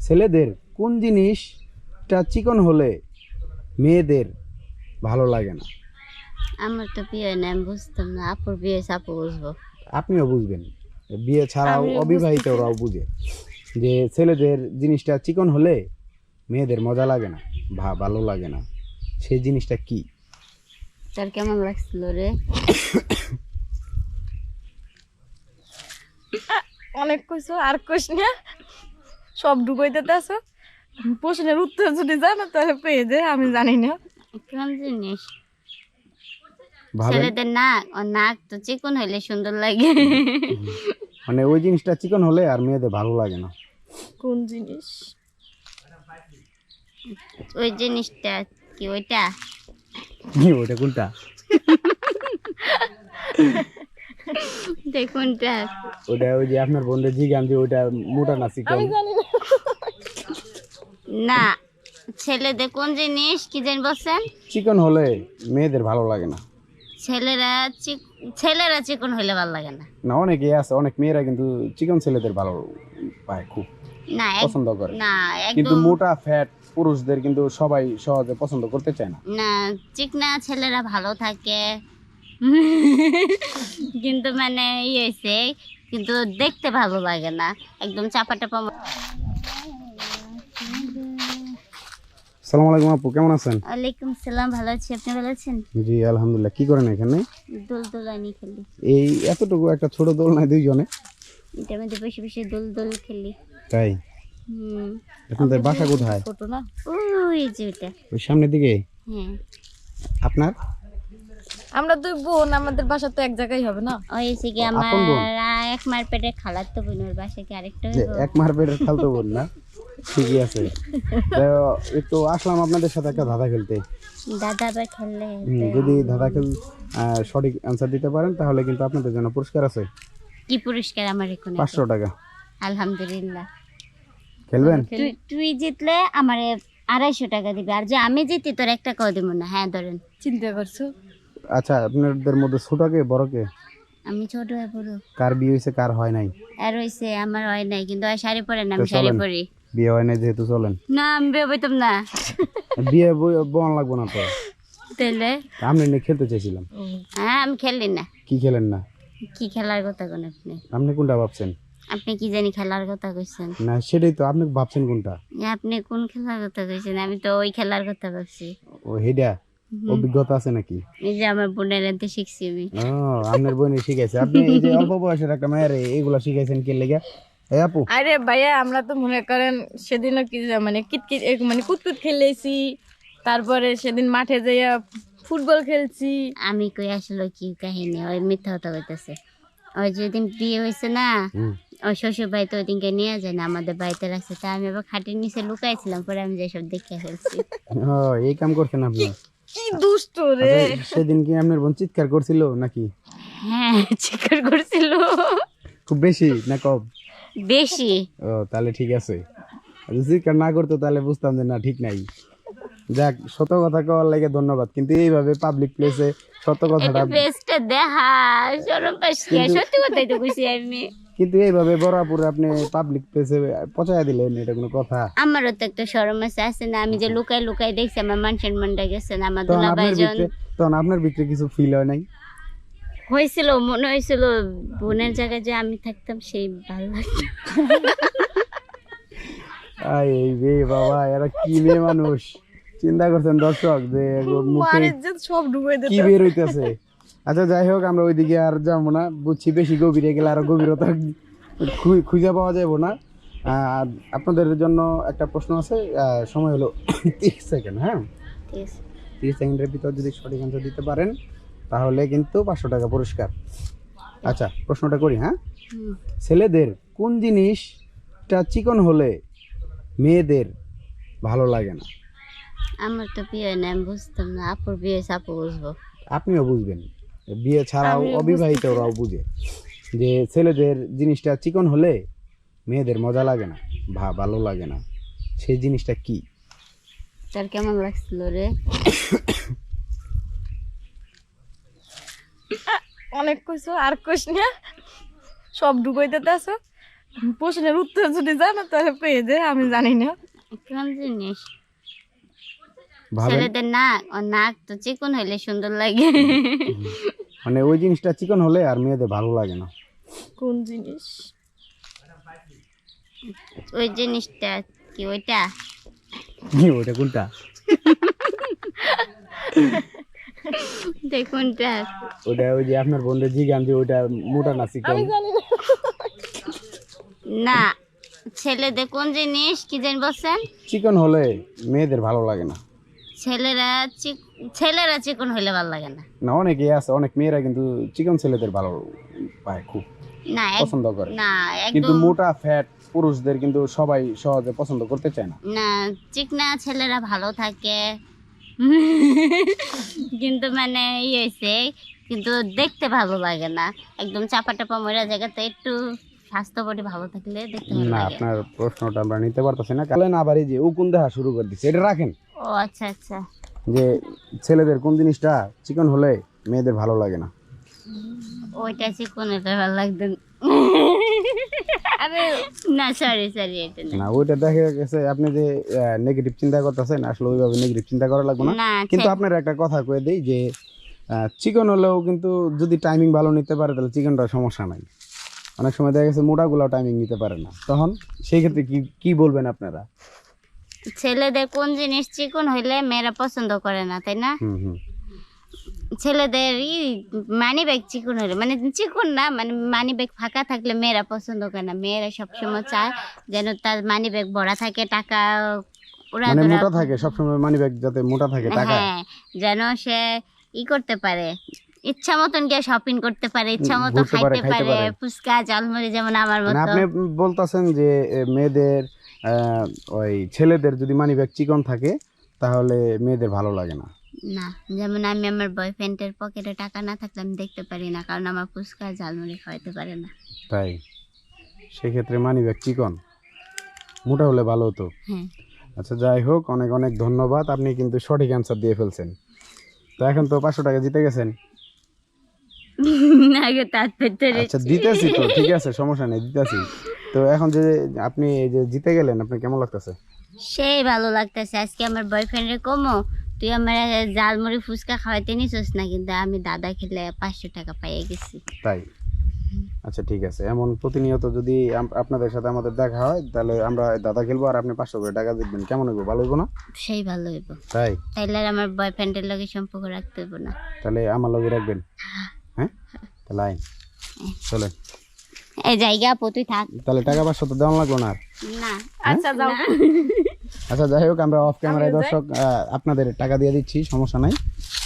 ছেলেদের কোন জিনিসটা চিকন হলে মেয়েদের ভালো লাগে না? আমার তো বিয়ে না আমি বুঝতাম না। আপুর বিয়ে আপু বুঝব। আপনিও বুঝবেন। বিয়ে ছাড়াও আমিও অবিবাহিতরাও বুঝে। যে ছেলেদের জিনিসটা চিকন হলে মেয়েদের মজা লাগে না ভা ভালো লাগে না। সেই জিনিসটা কি? তার কেমন লাগছিল রে? অনেক কইছো আর কইস না। সব ডুবাইতে আসো প্রশ্নের উত্তর যদি জানো তাহলে পেয়ে যায় আমি জানি না। কেমন জিনিস? ছেলেদের নাক ও নাক তো চিকন হইলে সুন্দর লাগে। মানে ওই জিনিসটা চিকন হলে আর মেয়েদের ভালো লাগে না। কোন জিনিস? ওই জিনিসটা কি ওইটা? কি ওইটা কোনটা? দেখুনটা ওইটা ওই যে আপনার বন্ধু জিগান যে ওইটা মোটা না চিকন না। না ছেলেদের কোন জিনিস কি জানি বলছেন? চিকন হলে মেয়েদের ভালো লাগে না। ছেলেরা ছেলেরা চিকন হইলে ভালো লাগে না। না অনেকে আছে অনেক মেয়েরা কিন্তু চিকন ছেলেদের ভালো পায় খুব। না পছন্দ করে। না কিন্তু মোটা ফ্যাট পুরুষদের কিন্তু সবাই সহজে পছন্দ করতে চায় না। না চিকনা ছেলেরা ভালো থাকে। কিন্তু মানে ইয়ে হয়েছে কিন্তু দেখতে ভালো লাগে না। একদম চাপা টাপা সালাম আলাইকুম আপু কেমন আছেন? ওয়ালাইকুম সালাম ভালো আছি। আপনি ভালো আছেন? জি আলহামদুলিল্লাহ। কি করেন এখানে? দোল দোলানি খেলি। এই এতটুকু একটা ছোট দোল নাই দুইজনে। এটার মধ্যে বেশি বেশি দোল দোল খেলি। তাই? হুম। আপনাদের বাসা কোথায়? ছোট না? ওই যে ওই সামনের দিকে? হ্যাঁ। আপনার? আমরা দুই বোন আমাদের বাসা তো এক জায়গায় হবে না। ওই হচ্ছে কি আমার এক মার পেটে খালার তো বোনের বাসা কি আরেকটা? এক মার পেটের খালতো বোন না? ঠিকই আছে। তো একটু আসলাম আপনাদের সাথে একটা ধাঁধা খেলতে। দাদা খেললে যদি ধাঁধা খেল সঠিক অ্যান্সার দিতে পারেন তাহলে কিন্তু আপনাদের জন্য পুরস্কার আছে। কি পুরস্কার আমার এখন পাঁচশো টাকা। আলহামদুলিল্লাহ। খেলবেন? তুই তুই জিতলে আমার আড়াইশো টাকা দিবে আর যে আমি জিতি তোর একটা টাকাও দিব না। হ্যাঁ ধরেন। চিন্তা করছ আচ্ছা আপনাদের মধ্যে ছোট কে বড় কে? আমি ছোট হয়ে পড়ো। কার বিয়ে হইছে কার হয় নাই? আর হইছে আমার হয় নাই কিন্তু ওই শাড়ি পরে না আমি তো শাড়ি চলেন। পরি। বিয়ে হয় নাই যেহেতু চলেন। না আমি বিয়ে বইতাম না। বিয়ে বই- বন লাগবো না তো? তাহলে? আমি নিয়ে খেলতে চাইছিলাম। হ্যাঁ আমি খেললি না। কি খেলেন না? কি খেলার কথা কোন আপনি? আপনি কোনটা ভাবছেন? আপনি কি জানি খেলার কথা কইছেন। না সেটাই তো আপনি ভাবছেন কোনটা? আপনি কোন খেলার কথা কইছেন? আমি তো ওই খেলার কথা ভাবছি। ও হেডা? অভিজ্ঞতা আছে নাকি? এই যে আমার বোনের এতে শিখছি আমি। ও আপনার বোনে শিখাইছে। আপনি এই যে অল্প বয়সের একটা মায়ের এগুলা শিখাইছেন কে লেগে? এই আপু। আরে ভাইয়া আমরা তো মনে করেন সেদিনও কি মানে কিতকিত মানে কুতকুত খেলেছি তারপরে সেদিন মাঠে যাইয়া ফুটবল খেলছি। আমি কই আসলে কি কাহিনী ওই মিথ্যা কথা কইতেছে। ওই যেদিন বিয়ে হয়েছে না ওই শ্বশুর বাড়িতে ওই দিনকে নিয়ে যায় না আমাদের বাড়িতে রাখছে তা আমি আবার খাটের নিচে লুকাইছিলাম পরে আমি যেসব দেখে ফেলছি। ও এই কাম করছেন আপনি? কি দুষ্ট রে? আচ্ছা, সেদিন কি আপনার বোন চিৎকার করছিল নাকি? হ্যাঁ চিকার করছিল। খুব বেশি না কম? বেশি। ও তাহলে ঠিক আছে। যদি চিৎকার না করতো তাহলে বুঝতাম যে না ঠিক নাই। যাক সত কথা কওয়ার লাগে ধন্যবাদ। কিন্তু এইভাবে পাবলিক প্লেসে সত কথাটা বেস্টটা দেখা সরম সত্যি কথাই তো কইছি আমি। কিন্তু এইভাবে বরাপুর আপনি পাবলিক প্লেসে পচাইয়া দিলেন এটা কোনো কথা? আমারও তো একটা সরম আছে আছে না আমি যে লুকাই লুকাই দেখছি আমার মান সম্মানটা গেছে না আমার দুলা ভাইজন তখন আপনার ভিতরে কিছু ফিল হয় নাই? হয়েছিল মনে হয়েছিল বোনের জায়গায় যে আমি থাকতাম সেই ভালো লাগতো। আই এই রে বাবা এরা কি মেয়ে মানুষ? চিন্তা করছেন দর্শক যে মুখে সব ডুবাই কি বের হইতেছে? আচ্ছা যাই হোক আমরা ওইদিকে আর যাব না। বুঝছি বেশি গভীরে গেলে আরও গভীরতা খুঁজে পাওয়া যাব না। আর আপনাদের জন্য একটা প্রশ্ন আছে সময় হলো তিরিশ সেকেন্ড হ্যাঁ? তিরিশ। সেকেন্ডের ভিতর যদি সঠিক অ্যান্সার দিতে পারেন তাহলে কিন্তু পাঁচশো টাকা পুরস্কার। আচ্ছা প্রশ্নটা করি হ্যাঁ? ছেলেদের কোন জিনিসটা চিকন হলে মেয়েদের ভালো লাগে না? আমার তো বিয়ে না আমি বুঝতাম না। আপুর বিয়ে আপু বুঝব। আপনিও বুঝবেন। বিয়ে ছাড়াও অবিবাহিতরাও বুঝে যে ছেলেদের জিনিসটা চিকন হলে মেয়েদের মজা লাগে না ভা ভালো লাগে না। সেই জিনিসটা কি? তার কেমন লাগছিল রে? অনেক কইছো আর কইস না। সব ডুবাইতে আছো। প্রশ্নের উত্তর যদি জানো তাহলে পেয়ে যায় আমি জানি না। কোন জিনিস? ছেলেদের নাক ও নাক তো চিকন হইলে সুন্দর লাগে। মানে ওই জিনিসটা চিকন হলে আর মেয়েদের ভালো লাগে না। কোন জিনিস? ওই জিনিসটা কি ওইটা? কি ওইটা কোনটা? দেখুনটা ওইটা ওই যে আপনার বোনের জিগান যে ওইটা মোটা না চিকন? না। না ছেলেদের কোন জিনিস কি জানি বলছেন? চিকন হলে মেয়েদের ভালো লাগে না। ছেলেরা ছেলেরা চিকন হইলে ভালো লাগে না। না অনেকে আছে অনেক মেয়েরা কিন্তু চিকন ছেলেদের ভালো পায় খুব না পছন্দ করে। না কিন্তু মোটা ফ্যাট পুরুষদের কিন্তু সবাই সহজে পছন্দ করতে চায় না। না চিকনা ছেলেরা ভালো থাকে। কিন্তু মানে ই হয়েছে কিন্তু দেখতে ভালো লাগে না। একদম চাপা টাপা মরা জায়গাতে একটু স্বাস্থ্য বডি ভালো থাকলে দেখতে ভালো না লাগে। আপনার প্রশ্নটা আমরা নিতে পারতেছি না। কারণ আবার এই যে উকুন দেখা শুরু করে দিচ্ছে এটা রাখেন। ও আচ্ছা আচ্ছা। যে ছেলেদের কোন জিনিসটা চিকন হলে মেয়েদের ভালো লাগে না। ওইটা চিকন এটা ভালো লাগতো। না। আরে না সরি সরি এটা না। না ওইটা দেখা গেছে আপনি যে নেগেটিভ চিন্তা করতেছেন আসলে ওইভাবে নেগেটিভ চিন্তা করা লাগবে না। না কিন্তু আপনার একটা কথা কয়ে দেই যে চিকন হলেও কিন্তু যদি টাইমিং ভালো নিতে পারে তাহলে চিকনটা সমস্যা নাই। অনেক সময় দেখা গেছে মোটাগুলাও টাইমিং নিতে পারে না। তখন সেই ক্ষেত্রে কি কি বলবেন আপনারা? ছেলেদের কোন জিনিস চিকন হইলে মেয়েরা পছন্দ করে না তাই না? হুম হুম। ছেলেদের ই মানি ব্যাগ চিকন হলে মানে চিকন না মানে মানি ব্যাগ ফাঁকা থাকলে মেয়েরা পছন্দ করে না। মেয়েরা সবসময় চায় যেন তার মানি ব্যাগ ভরা থাকে টাকা মানে মোটা থাকে সবসময় মানি ব্যাগ যাতে মোটা থাকে টাকা। হ্যাঁ যেন সে ই করতে পারে। ইচ্ছা মতন গিয়ে শপিং করতে পারে ইচ্ছা মতো খাইতে খাইতে পারে। ফুচকা ঝালমুড়ি যেমন আমার মানে মতো। আপনি বলতেছেন যে মেয়েদের ওই ছেলেদের যদি মানি ব্যাগ চিকন থাকে তাহলে মেয়েদের ভালো লাগে না। না যেমন আমি আমার বয়ফ্রেন্ডের পকেটে টাকা না থাকলে আমি দেখতে পারি না কারণ আমার ফুচকা ঝালমুড়ি খাওয়াইতে পারে না। তাই? সেক্ষেত্রে মানি ব্যাগ চিকন মোটা হলে ভালো হতো। হ্যাঁ। আচ্ছা যাই হোক অনেক অনেক ধন্যবাদ। আপনি কিন্তু সঠিক অ্যান্সার দিয়ে ফেলছেন। তো এখন তো পাঁচশো টাকা জিতে গেছেন। আগে তার ভেতরে আচ্ছা দিতেছি তো ঠিক আছে সমস্যা নেই দিতেছি। তো এখন যে আপনি এই যে জিতে গেলেন আপনি কেমন লাগতেছে? সেই ভালো লাগতেছে আজকে আমার বয়ফ্রেন্ডের কমো তুই আমার জালমুড়ি ফুচকা খাওয়াইতে নিছিস না কিন্তু আমি দাদা খেলে পাঁচশো টাকা পাইয়ে গেছি। তাই? আচ্ছা ঠিক আছে এমন প্রতিনিয়ত যদি আপনাদের সাথে আমাদের দেখা হয় তাহলে আমরা দাদা খেলব আর আপনি পাঁচশো করে টাকা দিবেন কেমন হইব ভালো হইব না? সেই ভালো হইব। তাই? তাইলে আমার বয়ফ্রেন্ডের লগে সম্পর্ক রাখতে হইব না। তাহলে আমার লগে রাখবেন? হ্যাঁ। তাহলে আইন। চলেন এই জায়গা পতুই থাক। তাহলে টাকা পাঁচশো তো দেওয়া লাগল না আর? না। আচ্ছা যাও। আচ্ছা যাই হোক আমরা অফ ক্যামেরায় দর্শক আপনাদের টাকা দিয়ে দিচ্ছি সমস্যা নাই।